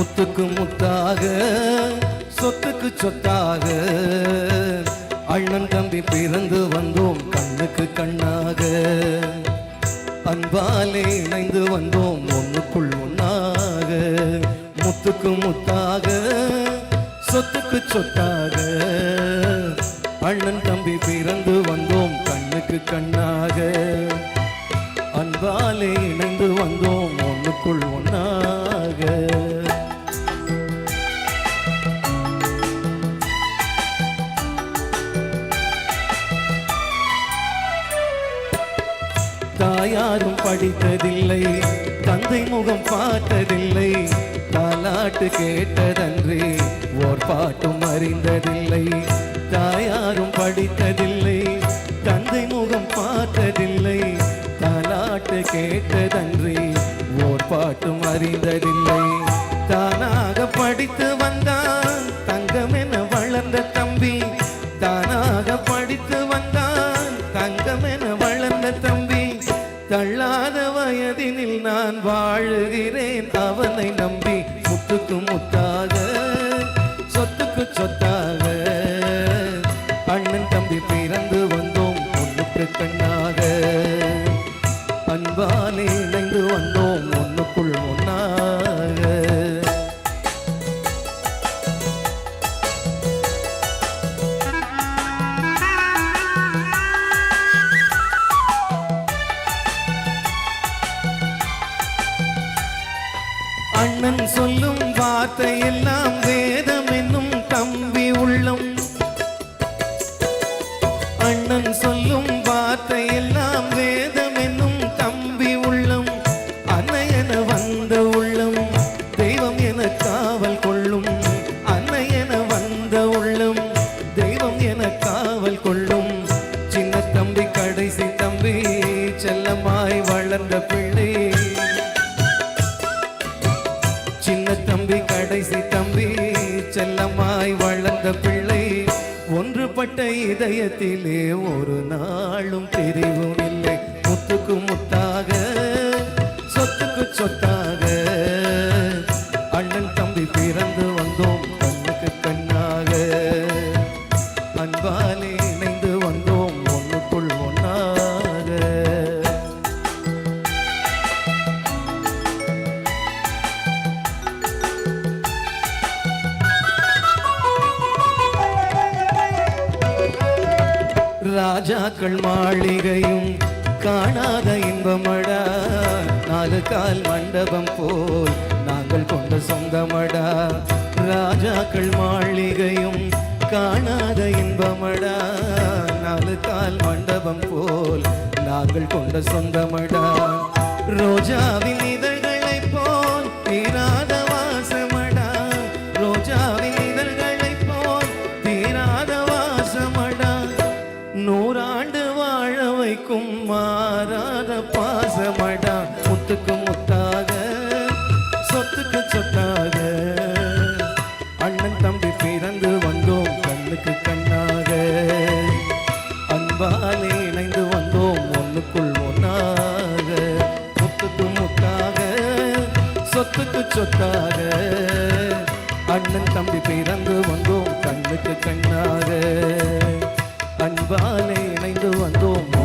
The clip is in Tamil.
முத்துக்கு முத்தாக சொத்துக்கு சொத்தாக. அண்ணன் தம்பி பிறந்து வந்தோம் கண்ணுக்கு கண்ணாக. அன்பாலே இணைந்து வந்தோம் ஒன்றுக்குள் ஒன்றாக முத்துக்கு முத்தாக சொத்துக்கு சொத்தாக. அண்ணன் தம்பி பிறந்து வந்தோம் கண்ணுக்கு கண்ணாக. அன்பாலே இணைந்து வந்தோம் ஒன்றுக்குள் ஒண்ணாக யாரும் படித்ததில்லை தந்தை முகம் பார்த்ததில்லை தாலாட்டு கேட்டதன்றி ஓர் பாட்டும் அறிந்ததில்லை. தாயாரும் படித்ததில்லை தந்தை முகம் பார்த்ததில்லை தாலாட்டு கேட்டதன்றி ஓர் பாட்டும் அறிந்ததில்லை. தானா வாழுகிறேன் நம்பி முத்துக்கு முத்தாக சொத்துக்கு சொத்தாக. அண்ணன் தம்பி பிறந்து வந்தோம் பொண்ணுக்கு கண்ணாக. உள்ளம் சின்ன தம்பி கடைசி தம்பி செல்லமாய் வளர்ந்த பிள்ளை. ஒன்றுபட்ட இதயத்திலே ஒரு நாளும் தெரிவும் இல்லை. முத்துக்கு முத்தாக சொத்துக்கு சொத்தாக. ராஜாக்கள் மாளிகையும் காணாத இன்பமடா. நாலு கால் மண்டபம் போல் நாங்கள் கொண்ட சொந்தமடா. ராஜாக்கள் மாளிகையும் காணாத இன்பமடா. நாலு கால் மண்டபம் போல் நாங்கள் கொண்ட சொந்தமடா. ரோஜாவின் நூறாண்டு வாழ வைக்கும் மாறாத பாசமடா. முத்துக்கு முத்தாக சொத்துக்கு சொத்தாக. அண்ணன் தம்பி பிறந்து வந்தோம் கண்ணுக்கு கண்ணாக. அன்பாலே இணைந்து வந்தோம் ஒன்றுக்குள் ஒன்றாக முத்துக்கு முத்தாக சொத்துக்கு சொத்தாக. அண்ணன் தம்பி பிறந்து வந்தோம் கண்ணுக்கு கண்ணாக. பாலே இணைந்து வந்தோம்.